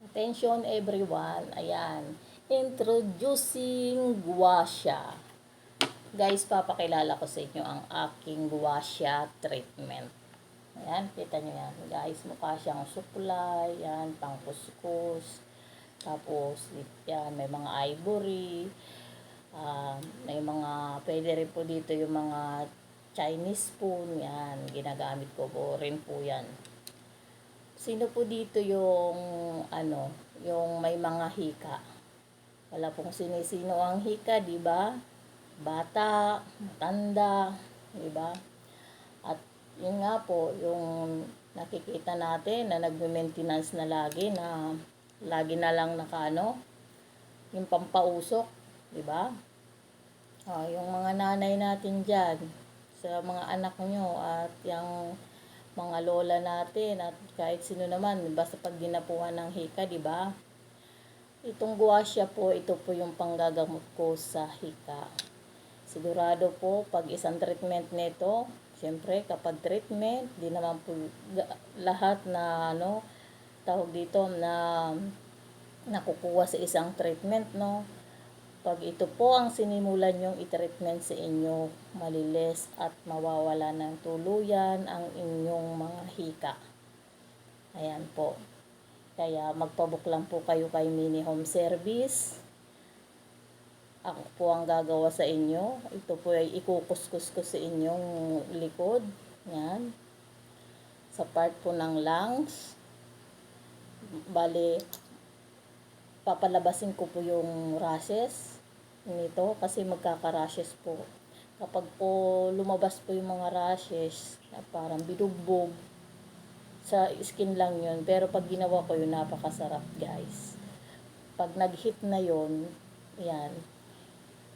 Attention everyone. Ayan. Introducing guasha. Guys, papakilala ko sa inyo ang aking guasha treatment. Ayan, kita nyo yan. Guys, mukha siyang suklay. Yan, pangkuskus. Tapos, yan, may mga ivory. Ah, may mga, pwede rin po dito yung mga Chinese spoon. Yan, ginagamit ko po rin po yan. Sino po dito yung ano, yung may mga hika? Wala pong sinisino ang hika, di ba? Bata, matanda, di ba? At yun nga po, yung nakikita natin na nagme-maintenance na lagi na lagi na lang nakano, yung pampausok, di ba? Ah, yung mga nanay natin diyan sa mga anak nyo at yung mga lola natin at kahit sino naman basta pag dinapuhan ng hika, di ba? Itong guasya po, ito po yung panggagamot ko sa hika. Sigurado po pag isang treatment nito, syempre kapag treatment, di naman po lahat na ano tawag dito na nakukuha sa isang treatment, no? Pag ito po ang sinimulan yung i-treatment sa inyo, malilis at mawawala ng tuluyan ang inyong mga hika. Ayan po. Kaya magpabook lang po kayo kay Mini Home Service. Ako po ang gagawa sa inyo. Ito po ay ikukuskus ko sa inyong likod. Yan. Sa part po ng lungs. Bali, papalabasin ko po yung rashes nito kasi magkaka-rashes po. Kapag po lumabas po yung mga rashes na parang binugbog sa skin lang yun. Pero pag ginawa ko yun, napakasarap guys. Pag nag-hit na yun, yan,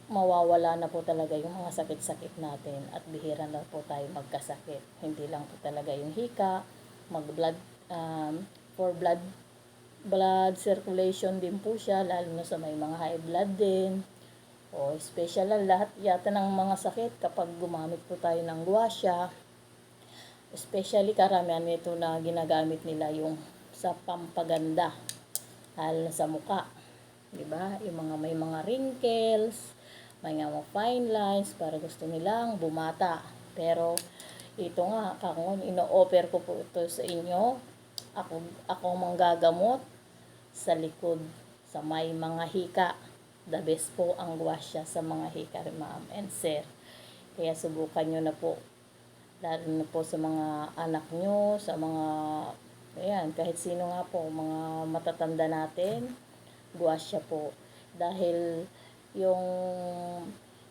mawawala na po talaga yung mga sakit-sakit natin at bihira na po tayo magkasakit. Hindi lang po talaga yung hika, mag-blood, um, for blood blood circulation din po siya, lalo na sa may mga high blood din. O special lang lahat yata ng mga sakit kapag gumamit po tayo ng guasya. Especially karamihan nito na ginagamit nila yung sa pampaganda. Lalo na sa muka. 'Di ba? Yung mga may mga wrinkles, may mga fine lines para gusto nilang bumata. Pero ito nga, kakon, ino-offer ko po ito sa inyo. Ako, ako ang manggagamot sa likod sa may mga hika. The best po ang guasya sa mga hika, ma'am and sir. Kaya subukan nyo na po. Lalo na po sa mga anak nyo, sa mga, ayan, kahit sino nga po, mga matatanda natin, guasya po. Dahil yung,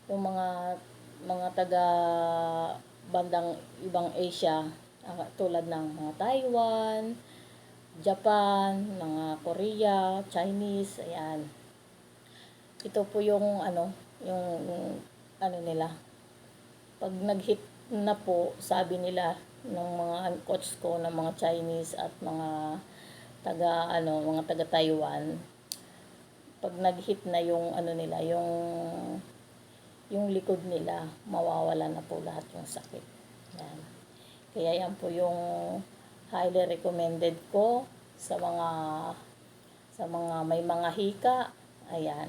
yung mga, mga taga bandang ibang Asia, ah, tulad ng mga Taiwan, Japan, mga Korea, Chinese, ayan. Ito po yung ano, yung ano nila. Pag nag-hit na po, sabi nila ng mga coach ko ng mga Chinese at mga taga ano, mga taga Taiwan. Pag nag-hit na yung ano nila, yung yung likod nila, mawawala na po lahat yung sakit. Yan. Kaya yan po yung highly recommended ko sa mga sa mga may mga hika. Ayan.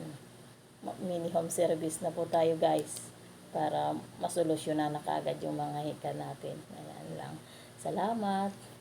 Mini home service na po tayo guys para masolusyonan na kagad yung mga hika natin. Ayan lang. Salamat.